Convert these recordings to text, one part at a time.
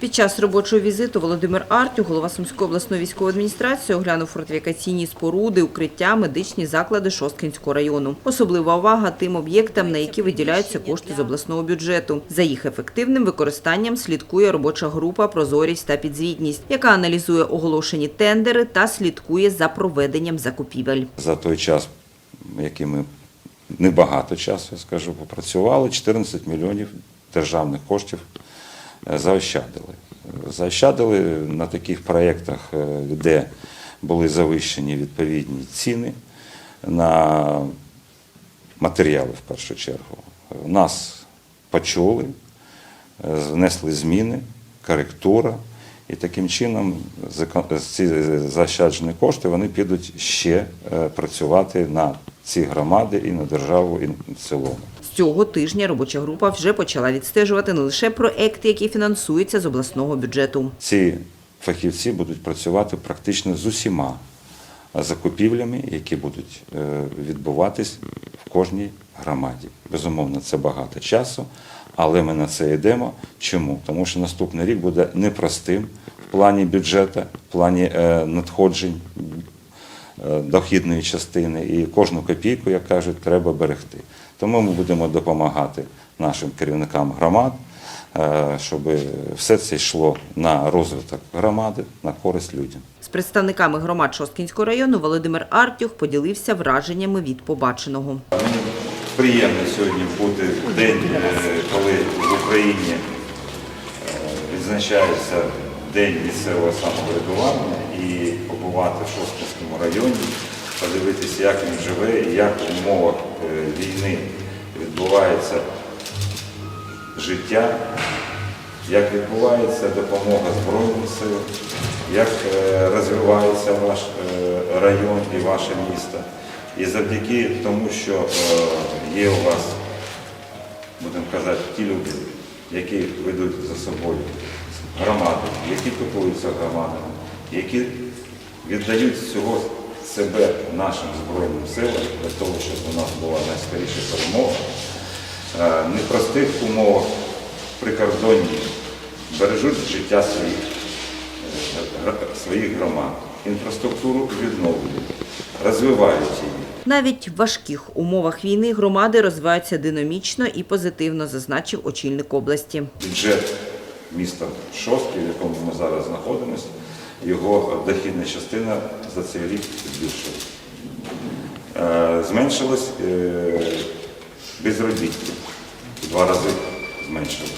Під час робочого візиту Володимир Артюх, голова Сумської обласної військової адміністрації, оглянув фортифікаційні споруди, укриття, медичні заклади Шосткинського району. Особлива увага тим об'єктам, на які виділяються кошти з обласного бюджету. За їх ефективним використанням слідкує робоча група «Прозорість та підзвітність», яка аналізує оголошені тендери та слідкує за проведенням закупівель. За той час, який ми небагато часу, я скажу, попрацювали, 14 мільйонів державних коштів заощадили. Заощадили на таких проєктах, е, де були завищені відповідні ціни на матеріали в першу чергу. Нас почули, е, внесли зміни, коректура. І таким чином ці заощаджені кошти вони підуть ще е, працювати на ці громади і на державу і в цілому. Цього тижня робоча група вже почала відстежувати не лише проекти, які фінансуються з обласного бюджету. Ці фахівці будуть працювати практично з усіма закупівлями, які будуть е, відбуватись в кожній громаді. Безумовно, це багато часу, але ми на це йдемо. Чому? Тому що наступний рік буде непростим в плані бюджету, в плані е, надходжень дохідної частини, і кожну копійку, як кажуть, треба берегти. Тому ми будемо допомагати нашим керівникам громад, е, щоб все це йшло на розвиток громади, на користь людям. З представниками громад Шосткінського району Володимир Артюх поділився враженнями від побаченого. Приємно сьогодні бути в день, е, коли в Україні е, відзначається День місцевого самоврядування і побувати в Шосткинському районі, подивитися, як він живе і як в умовах е, війни відбувається життя, як відбувається допомога Збройним силам, як е, розвивається ваш е, район і ваше місто. І завдяки тому, що є у вас, будемо казати, ті люди, які ведуть за собою громади, які піклуються громадами, які віддають всього себе нашим Збройним силам для того, щоб у нас була найскоріша перемога. Е, в непростих умовах прикордонні бережуть життя своїх, е, своїх громад, інфраструктуру відновлюють, розвивають її. Навіть в важких умовах війни громади розвиваються динамічно і позитивно, зазначив очільник області. Бюджет міста Шостки, в якому ми зараз знаходимося, його дохідна частина за цей рік збільшилась. Е, Зменшилось е, безробіття, в два рази зменшилось.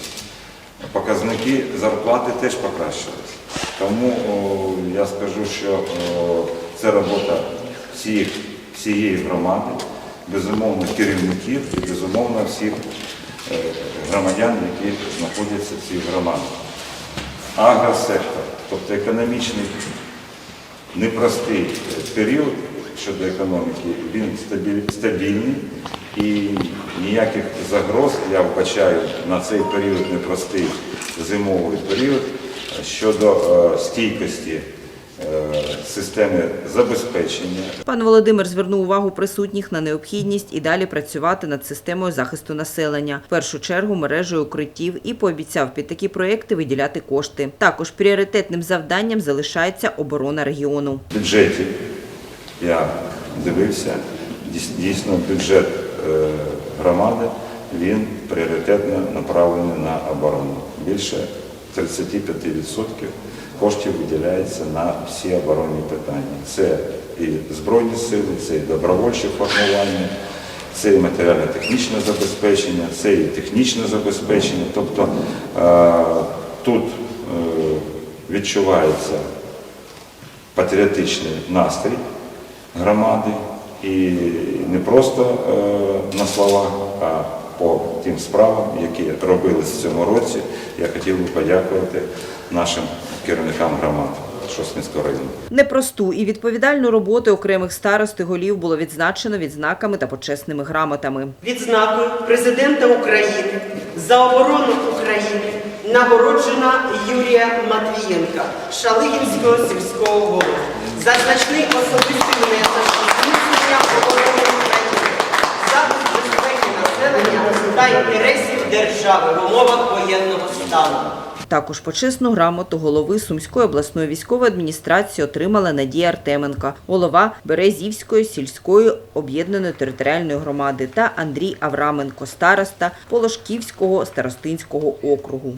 Показники зарплати теж покращились. Тому я скажу, що це робота всіх, всієї громади, безумовно керівників і безумовно всіх громадян, які знаходяться в цих громадах. Агросектор, тобто економічний непростий період щодо економіки, він стабільний і ніяких загроз я вбачаю на цей період непростий зимовий період щодо е, стійкості е, системи забезпечення Пан Володимир звернув увагу присутніх на необхідність і далі працювати над системою захисту населення, в першу чергу мережею укриттів, і пообіцяв під такі проекти виділяти кошти. Також пріоритетним завданням залишається оборона регіону. В бюджеті я дивився, дійс- дійсно бюджет е, громади він пріоритетно направлений на оборону. Більше 35% коштів виділяється на всі оборонні питання. Це і Збройні сили, це і добровольчі формування, це і матеріально-технічне забезпечення, це і технічне забезпечення. Тобто е, тут е, відчувається патріотичний настрій громади і не просто е, на словах, а по тим справам, які робились в цьому році. Я хотів би подякувати нашим керівникам громад Шосткинського району. Непросту і відповідальну роботу окремих старост і голів було відзначено відзнаками та почесними грамотами. Відзнакою президента України за оборону України нагороджена Юрія Матвієнка, Шалигінського сільського голови, за значний особистий внесок у зміцнення оборони України, захист безпеки населення та інтересів держави в умовах воєнного стану. Також почесну грамоту голови Сумської обласної військової адміністрації отримала Надія Артеменка, голова Березівської сільської об'єднаної територіальної громади та Андрій Авраменко, староста Полошківського старостинського округу.